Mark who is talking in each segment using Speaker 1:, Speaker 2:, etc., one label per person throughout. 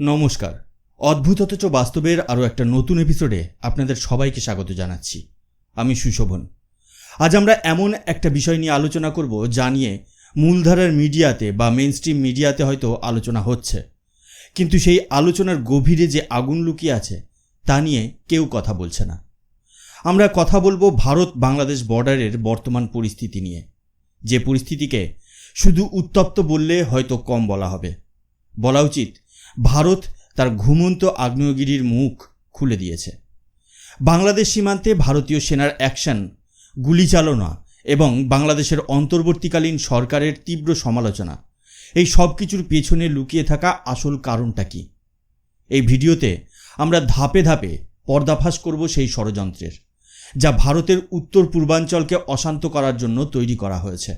Speaker 1: নমস্কার। অদ্ভুত অথচ বাস্তবের আরও একটা নতুন এপিসোডে আপনাদের সবাইকে স্বাগত জানাচ্ছি। আমি সুশোভন। আজ আমরা এমন একটা বিষয় নিয়ে আলোচনা করব যা নিয়ে মূলধারার মিডিয়াতে বা মেন স্ট্রিম মিডিয়াতে হয়তো আলোচনা হচ্ছে। কিন্তু সেই আলোচনার গভীরে যে আগুন লুকিয়ে আছে, তা নিয়ে কেউ কথা বলছে না। আমরা কথা বলব ভারত বাংলাদেশ বর্ডারের বর্তমান পরিস্থিতি নিয়ে। যে পরিস্থিতিকে শুধু উত্তপ্ত বললে হয়তো কম বলা হবে। বলা উচিত ভারত তার ঘুমন্ত আগ্নেয়গিরির মুখ খুলে দিয়েছে। বাংলাদেশ সীমান্তে ভারতীয় সেনার অ্যাকশন গুলিচালনা এবং বাংলাদেশের অন্তর্বর্তীকালীন সরকারের তীব্র সমালোচনা। এই সব কিছুর পেছনে লুকিয়ে থাকা আসল কারণটা কি? এই ভিডিওতে আমরা ধাপে ধাপে পর্দাফাশ করব সেই ষড়যন্ত্রের, যা ভারতের উত্তর পূর্বাঞ্চলকে অশান্ত করার জন্য তৈরি করা হয়েছে।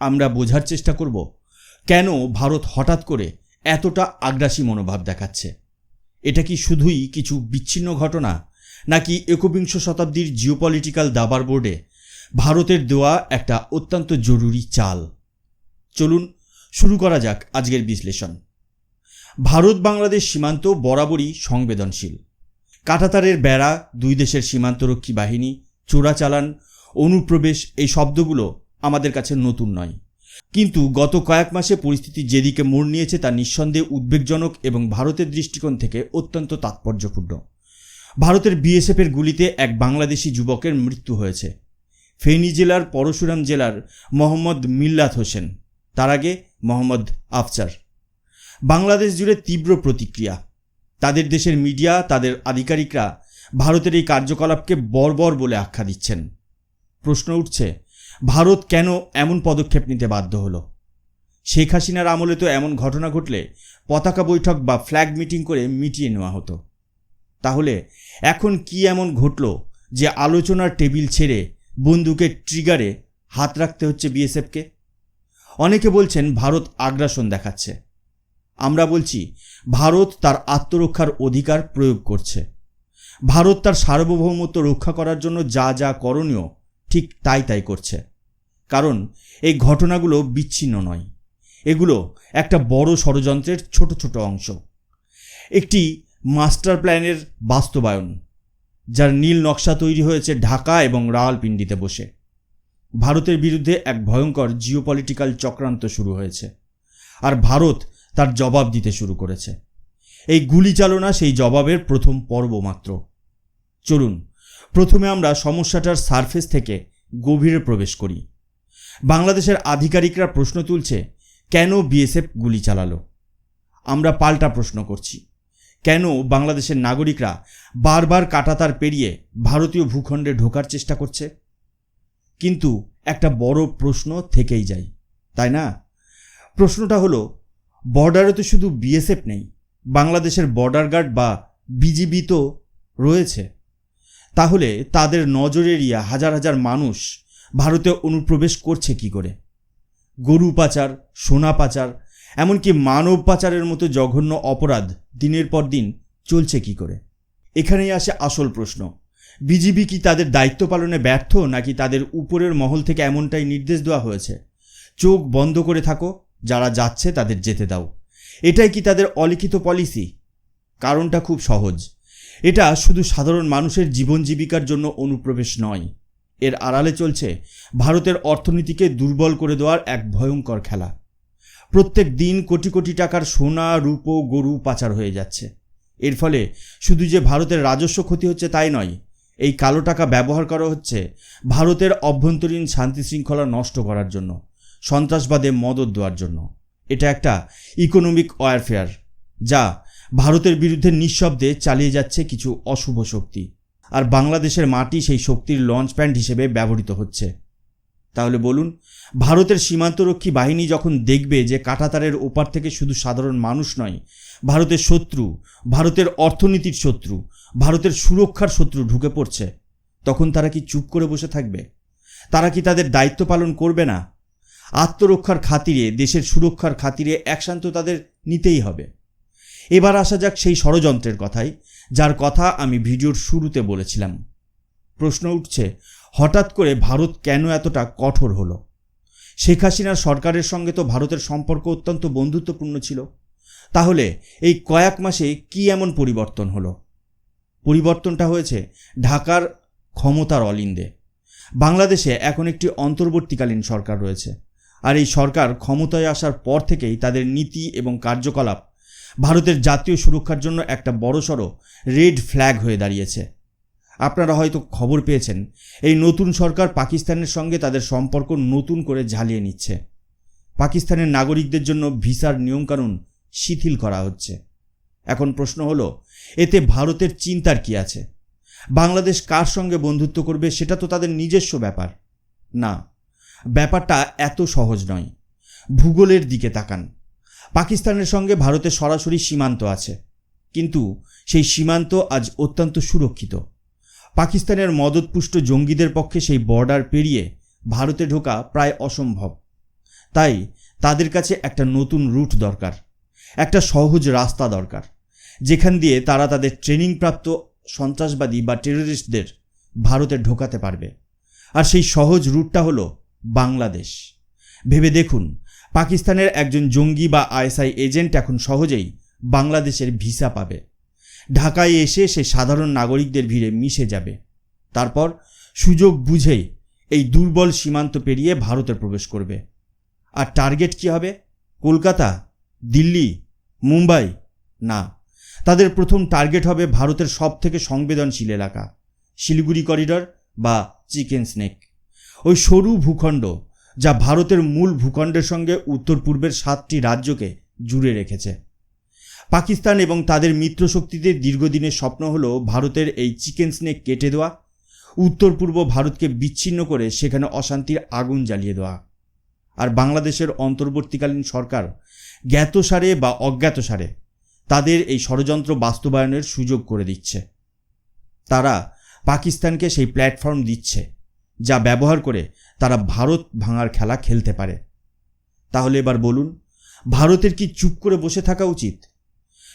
Speaker 1: আমরা বোঝার চেষ্টা করব, কেন ভারত হঠাৎ করে এতটা আগ্রাসী মনোভাব দেখাচ্ছে। এটা কি শুধুই কিছু বিচ্ছিন্ন ঘটনা, নাকি একবিংশ শতাব্দীর জিওপলিটিক্যাল দাবার বোর্ডে ভারতের দেওয়া একটা অত্যন্ত জরুরি চাল? চলুন শুরু করা যাক আজকের বিশ্লেষণ। ভারত বাংলাদেশ সীমান্ত বরাবরই সংবেদনশীল। কাটাতারের বেড়া, দুই দেশের সীমান্তরক্ষী বাহিনী, চোরাচালান, অনুপ্রবেশ এই শব্দগুলো আমাদের কাছে নতুন নয়। কিন্তু গত কয়েক মাসে পরিস্থিতি যেদিকে মোড় নিয়েছে তা নিঃসন্দেহে উদ্বেগজনক এবং ভারতের দৃষ্টিকোণ থেকে অত্যন্ত তাৎপর্যপূর্ণ। ভারতের বিএসএফের গুলিতে এক বাংলাদেশি যুবকের মৃত্যু হয়েছে। ফেনী জেলার পরশুরাম জেলার মোহাম্মদ মিল্লাত হোসেন, তার আগে মোহাম্মদ আফচার বাংলাদেশ জুড়ে তীব্র প্রতিক্রিয়া। তাদের দেশের মিডিয়া, তাদের আধিকারিকরা ভারতের এই কার্যকলাপকে বর্বর বলে আখ্যা দিচ্ছেন। প্রশ্ন উঠছে ভারত কেন এমন পদক্ষেপ নিতে বাধ্য হলো? শেখ হাসিনার আমলে তো এমন ঘটনা ঘটলে পতাকা বৈঠক বা ফ্ল্যাগ মিটিং করে মিটিয়ে নেওয়া হতো। তাহলে এখন কি এমন ঘটল যে আলোচনার টেবিল ছেড়ে বন্দুকের ট্রিগারে হাত রাখতে হচ্ছে বিএসএফকে? অনেকে বলছেন ভারত আগ্রাসন দেখাচ্ছে। আমরা বলছি ভারত তার আত্মরক্ষার অধিকার প্রয়োগ করছে। ভারত তার সার্বভৌমত্ব রক্ষা করার জন্য যা যা করণীয় ঠিক তাই তাই করছে। কারণ এই ঘটনাগুলো বিচ্ছিন্ন নয়। এগুলো একটা বড় ষড়যন্ত্রের ছোট ছোট অংশ। একটি মাস্টার প্ল্যানের বাস্তবায়ন, যার নীল নকশা তৈরি হয়েছে ঢাকা এবং রাওয়ালপিন্ডিতে বসে। ভারতের বিরুদ্ধে এক ভয়ঙ্কর জিওপলিটিক্যাল চক্রান্ত শুরু হয়েছে আর ভারত তার জবাব দিতে শুরু করেছে। এই গুলি চালনা সেই জবাবের প্রথম পর্ব মাত্র। চলুন প্রথমে আমরা সমস্যাটার সারফেস থেকে গভীরে প্রবেশ করি। বাংলাদেশের আধিকারিকরা প্রশ্ন তুলছে, কেন বিএসএফ গুলি চালালো? আমরা পাল্টা প্রশ্ন করছি, কেন বাংলাদেশের নাগরিকরা বারবার কাটাতার পেরিয়ে ভারতীয় ভূখণ্ডে ঢোকার চেষ্টা করছে? কিন্তু একটা বড় প্রশ্ন থেকেই যায়, তাই না? প্রশ্নটা হলো, বর্ডারে তো শুধু বিএসএফ নেই, বাংলাদেশের বর্ডার গার্ড বা বিজিবি তো রয়েছে। তাহলে তাদের নজর এড়িয়ে হাজার হাজার মানুষ ভারতে অনুপ্রবেশ করছে কি করে? গরু পাচার, সোনা পাচার, এমনকি মানব পাচারের মতো জঘন্য অপরাধ দিনের পর দিন চলছে কি করে? এখানেই আসে আসল প্রশ্ন। বিজিবি কি তাদের দায়িত্ব পালনে ব্যর্থ, নাকি তাদের উপরের মহল থেকে এমনটাই নির্দেশ দেওয়া হয়েছে? চোখ বন্ধ করে থাকো, যারা যাচ্ছে তাদের যেতে দাও। এটাই কি তাদের অলিখিত পলিসি? কারণটা খুব সহজ। এটা শুধু সাধারণ মানুষের জীবন জীবিকার জন্য অনুপ্রবেশ নয়। এর আড়ালে চলছে ভারতের অর্থনীতিকে দুর্বল করে দেওয়ার এক ভয়ঙ্কর খেলা। প্রত্যেক দিন কোটি কোটি টাকার সোনা, রূপো, গরু পাচার হয়ে যাচ্ছে। এর ফলে শুধু যে ভারতের রাজস্ব ক্ষতি হচ্ছে তাই নয়, এই কালো টাকা ব্যবহার করা হচ্ছে ভারতের অভ্যন্তরীণ শান্তি শৃঙ্খলা নষ্ট করার জন্য, সন্ত্রাসবাদে মদত দেওয়ার জন্য। এটা একটা ইকোনমিক ওয়ারফেয়ার যা ভারতের বিরুদ্ধে নিঃশব্দে চালিয়ে যাচ্ছে কিছু অশুভ শক্তি। আর বাংলাদেশের মাটি সেই শক্তির লঞ্চ প্যান্ট হিসেবে ব্যবহৃত হচ্ছে। তাহলে বলুন, ভারতের সীমান্তরক্ষী বাহিনী যখন দেখবে যে কাটাতারের ওপার থেকে শুধু সাধারণ মানুষ নয়, ভারতের শত্রু, ভারতের অর্থনীতির শত্রু, ভারতের সুরক্ষার শত্রু ঢুকে পড়ছে, তখন তারা কি চুপ করে বসে থাকবে? তারা কি তাদের দায়িত্ব পালন করবে না? আত্মরক্ষার খাতিরে, দেশের সুরক্ষার খাতিরে অ্যাকশান তাদের নিতেই হবে। এবার আসা যাক সেই ষড়যন্ত্রের কথাই যার কথা আমি ভিডিওর শুরুতে বলেছিলাম। প্রশ্ন উঠছে, হঠাৎ করে ভারত কেন এতটা কঠোর হলো? শেখ হাসিনার সরকারের সঙ্গে তো ভারতের সম্পর্ক অত্যন্ত বন্ধুত্বপূর্ণ ছিল। তাহলে এই কয়েক মাসে কি এমন পরিবর্তন হলো? পরিবর্তনটা হয়েছে ঢাকার ক্ষমতার অলিন্দে। বাংলাদেশে এখন একটি অন্তর্বর্তীকালীন সরকার রয়েছে। আর এই সরকার ক্ষমতায় আসার পর থেকেই তাদের নীতি এবং কার্যকলাপ ভারতের জাতীয় সুরক্ষার জন্য একটা বড়সড় রেড ফ্ল্যাগ হয়ে দাঁড়িয়েছে। আপনারা হয়তো খবর পেয়েছেন, এই নতুন সরকার পাকিস্তানের সঙ্গে তাদের সম্পর্ক নতুন করে ঝালিয়ে নিচ্ছে। পাকিস্তানের নাগরিকদের জন্য ভিসার নিয়মকানুন শিথিল করা হচ্ছে। এখন প্রশ্ন হলো, এতে ভারতের চিন্তার কি আছে? বাংলাদেশ কার সঙ্গে বন্ধুত্ব করবে সেটা তো তাদের নিজস্ব ব্যাপার। না, ব্যাপারটা এত সহজ নয়। ভূগোলের দিকে তাকান। পাকিস্তানের সঙ্গে ভারতের সরাসরি সীমান্ত আছে। কিন্তু সেই সীমান্ত আজ অত্যন্ত সুরক্ষিত। পাকিস্তানের মদতপুষ্ট জঙ্গিদের পক্ষে সেই বর্ডার পেরিয়ে ভারতে ঢোকা প্রায় অসম্ভব। তাই তাদের কাছে একটা নতুন রুট দরকার, একটা সহজ রাস্তা দরকার, যেখান দিয়ে তারা তাদের ট্রেনিংপ্রাপ্ত সন্ত্রাসবাদী বা টেররিস্টদের ভারতে ঢোকাতে পারবে। আর সেই সহজ রুটটা হলো বাংলাদেশ। ভেবে দেখুন পাকিস্তানের একজন জঙ্গি বা আইএসআই এজেন্ট এখন সহজেই বাংলাদেশের ভিসা পাবে। ঢাকায় এসে সে সাধারণ নাগরিকদের ভিড়ে মিশে যাবে। তারপর সুযোগ বুঝেই এই দুর্বল সীমান্ত পেরিয়ে ভারতে প্রবেশ করবে। আর টার্গেট কি হবে? কলকাতা, দিল্লি, মুম্বাই? না, তাদের প্রথম টার্গেট হবে ভারতের সব থেকে সংবেদনশীল এলাকা, শিলিগুড়ি করিডর বা চিকেন স্নেক। ওই সরু ভূখণ্ড যা ভারতের মূল ভূখণ্ডের সঙ্গে উত্তর পূর্বের সাতটি রাজ্যকে জুড়ে রেখেছে। পাকিস্তান এবং তাদের মিত্রশক্তিদের দীর্ঘদিনের স্বপ্ন হলো ভারতের এই চিকেন স্নেক কেটে দেওয়া উত্তর পূর্ব ভারতকে বিচ্ছিন্ন করে সেখানে অশান্তির আগুন জ্বালিয়ে দেওয়া। আর বাংলাদেশের অন্তর্বর্তীকালীন সরকার জ্ঞাতসারে বা অজ্ঞাতসারে তাদের এই ষড়যন্ত্র বাস্তবায়নের সুযোগ করে দিচ্ছে। তারা পাকিস্তানকে সেই প্ল্যাটফর্ম দিচ্ছে, যা ব্যবহার করে তারা ভারত ভাঙার খেলা খেলতে পারে। তাহলে এবার বলুন, ভারতের কি চুপ করে বসে থাকা উচিত?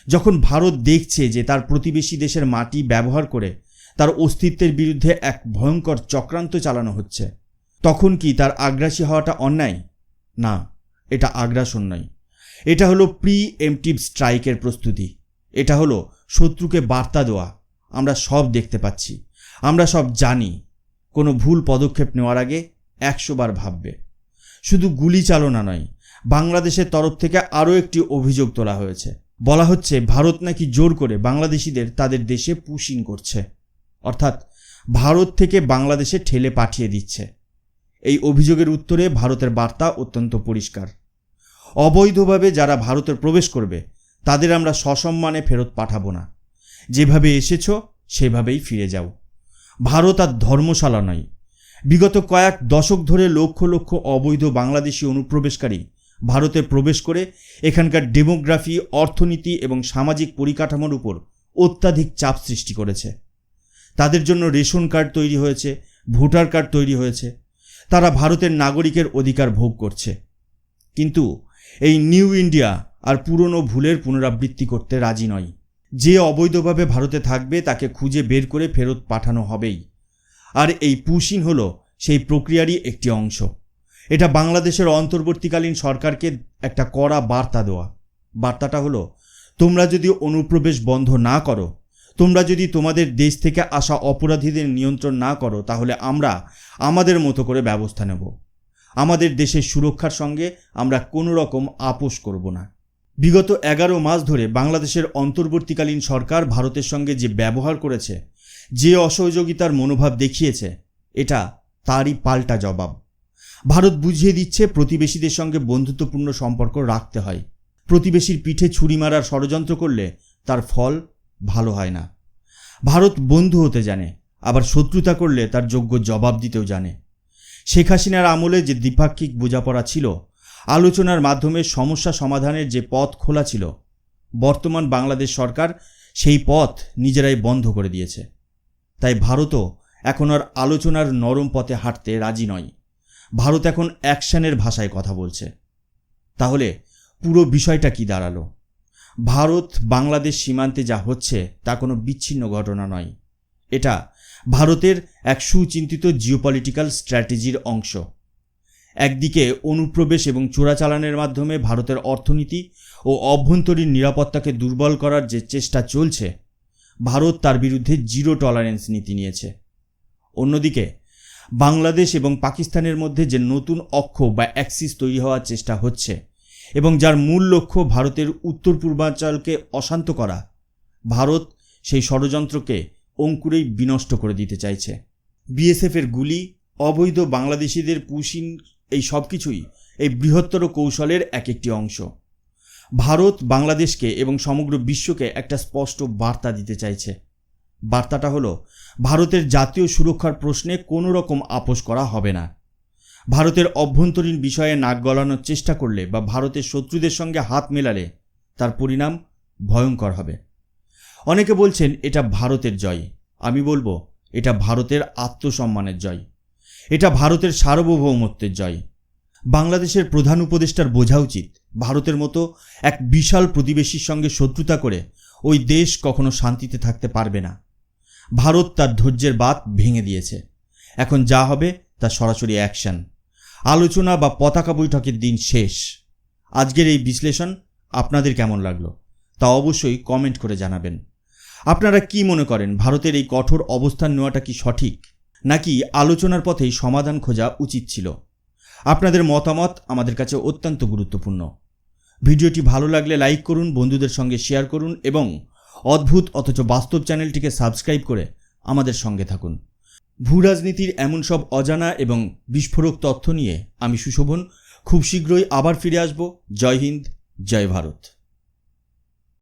Speaker 1: যখন ভারত দেখছে যে তার প্রতিবেশী দেশের মাটি ব্যবহার করে তার অস্তিত্বের বিরুদ্ধে এক ভয়ঙ্কর চক্রান্ত চালানো হচ্ছে, তখন কি তার আগ্রাসী হওয়াটা অন্যায়? না, এটা আগ্রাসন নয়। এটা হলো প্রি এমটিভ স্ট্রাইকের প্রস্তুতি। এটা হলো শত্রুকে বার্তা দেওয়া। আমরা সব দেখতে পাচ্ছি। আমরা সব জানি। কোনো ভুল পদক্ষেপ নেওয়ার আগে একশো বার ভাববে। শুধু গুলি চালনা নয়, বাংলাদেশের তরফ থেকে আরও একটি অভিযোগ তোলা হয়েছে। বলা হচ্ছে, ভারত নাকি জোর করে বাংলাদেশিদের তাদের দেশে পুশিং করছে। অর্থাৎ, ভারত থেকে বাংলাদেশে ঠেলে পাঠিয়ে দিচ্ছে। এই অভিযোগের উত্তরে ভারতের বার্তা অত্যন্ত পরিষ্কার। অবৈধভাবে যারা ভারতের প্রবেশ করবে, তাদের আমরা সসম্মানে ফেরত পাঠাবো না। যেভাবে এসেছ, সেভাবেই ফিরে যাও। ভারত আর ধর্মশালা নয় বিগত কয়েক দশক ধরে লক্ষ লক্ষ অবৈধ বাংলাদেশি অনুপ্রবেশকারী ভারতে প্রবেশ করে এখানকার ডেমোগ্রাফি, অর্থনীতি এবং সামাজিক পরিকাঠামোর উপর অত্যাধিক চাপ সৃষ্টি করেছে। তাদের জন্য রেশন কার্ড তৈরি হয়েছে, ভোটার কার্ড তৈরি হয়েছে। তারা ভারতের নাগরিকের অধিকার ভোগ করছে। কিন্তু এই নিউ ইন্ডিয়া আর পুরনো ভুলের পুনরাবৃত্তি করতে রাজি নয়। যে অবৈধভাবে ভারতে থাকবে তাকে খুঁজে বের করে ফেরত পাঠানো হবেই। আর এই পুশিন হলো সেই প্রক্রিয়ারই একটি অংশ। এটা বাংলাদেশের অন্তর্বর্তীকালীন সরকারকে একটা কড়া বার্তা দেওয়া। বার্তাটা হলো, তোমরা যদি অনুপ্রবেশ বন্ধ না করো, তোমরা যদি তোমাদের দেশ থেকে আসা অপরাধীদের নিয়ন্ত্রণ না করো, তাহলে আমরা আমাদের মতো করে ব্যবস্থা নেব। আমাদের দেশের সুরক্ষার সঙ্গে আমরা কোনো রকম আপোষ করব না। বিগত এগারো মাস ধরে বাংলাদেশের অন্তর্বর্তীকালীন সরকার ভারতের সঙ্গে যে ব্যবহার করেছে যে অসহযোগিতার মনোভাব দেখিয়েছে, এটা তারই পাল্টা জবাব। ভারত বুঝিয়ে দিচ্ছে প্রতিবেশীদের সঙ্গে বন্ধুত্বপূর্ণ সম্পর্ক রাখতে হয়। প্রতিবেশীর পিঠে ছুরি মারার ষড়যন্ত্র করলে তার ফল ভালো হয় না। ভারত বন্ধু হতে জানে, আবার শত্রুতা করলে তার যোগ্য জবাব দিতেও জানে। শেখ হাসিনার আমলে যে দ্বিপাক্ষিক বোঝাপড়া ছিল, আলোচনার মাধ্যমে সমস্যা সমাধানের যে পথ খোলা ছিল, বর্তমান বাংলাদেশ সরকার সেই পথ নিজেরাই বন্ধ করে দিয়েছে। তাই ভারতও এখন আর আলোচনার নরম পথে হাঁটতে রাজি নয়। ভারত এখন অ্যাকশনের ভাষায় কথা বলছে। তাহলে পুরো বিষয়টা কি দাঁড়াল? ভারত বাংলাদেশ সীমান্তে যা হচ্ছে তা কোনো বিচ্ছিন্ন ঘটনা নয়। এটা ভারতের এক সুচিন্তিত জিওপলিটিক্যাল স্ট্র্যাটেজির অংশ। একদিকে অনুপ্রবেশ এবং চোরাচালানের মাধ্যমে ভারতের অর্থনীতি ও অভ্যন্তরীণ নিরাপত্তাকে দুর্বল করার যে চেষ্টা চলছে ভারত তার বিরুদ্ধে জিরো টলারেন্স নীতি নিয়েছে। অন্যদিকে, বাংলাদেশ এবং পাকিস্তানের মধ্যে যে নতুন অক্ষ বা অ্যাক্সিস তৈরি হওয়ার চেষ্টা হচ্ছে এবং যার মূল লক্ষ্য ভারতের উত্তর পূর্বাঞ্চলকে অশান্ত করা, ভারত সেই ষড়যন্ত্রকে অঙ্কুরেই বিনষ্ট করে দিতে চাইছে। বিএসএফের গুলি, অবৈধ বাংলাদেশিদের পুশিন এই সব কিছুই এই বৃহত্তর কৌশলের এক একটি অংশ। ভারত বাংলাদেশকে এবং সমগ্র বিশ্বকে একটা স্পষ্ট বার্তা দিতে চাইছে। বার্তাটা হলো, ভারতের জাতীয় সুরক্ষার প্রশ্নে কোনো রকম আপোষ করা হবে না। ভারতের অভ্যন্তরীণ বিষয়ে নাক গলানোর চেষ্টা করলে বা ভারতের শত্রুদের সঙ্গে হাত মেলালে তার পরিণাম ভয়ঙ্কর হবে। অনেকে বলছেন, এটা ভারতের জয়। আমি বলব, এটা ভারতের আত্মসম্মানের জয়। এটা ভারতের সার্বভৌমত্বের জয়। বাংলাদেশের প্রধান উপদেষ্টার বোঝা উচিত। ভারতের মতো এক বিশাল প্রতিবেশীর সঙ্গে শত্রুতা করে ওই দেশ কখনো শান্তিতে থাকতে পারবে না। ভারত তার ধৈর্যের বাত ভেঙে দিয়েছে। এখন যা হবে তা সরাসরি অ্যাকশন। আলোচনা বা পতাকা বৈঠকের দিন শেষ। আজকের এই বিশ্লেষণ আপনাদের কেমন লাগল তা অবশ্যই কমেন্ট করে জানাবেন। আপনারা কি মনে করেন, ভারতের এই কঠোর অবস্থান নেওয়াটা কি সঠিক? নাকি আলোচনার পথেই সমাধান খোঁজা উচিত ছিল? আপনাদের মতামত আমাদের কাছে অত্যন্ত গুরুত্বপূর্ণ। ভিডিওটি ভালো লাগলে লাইক করুন, বন্ধুদের সঙ্গে শেয়ার করুন এবং অদ্ভুত অথচ বাস্তব চ্যানেলটিকে সাবস্ক্রাইব করে আমাদের সঙ্গে থাকুন। ভূ রাজনীতির এমন সব অজানা এবং বিস্ফোরক তথ্য নিয়ে আমি সুশোভন। খুব শীঘ্রই আবার ফিরে আসব। জয় হিন্দ, জয় ভারত।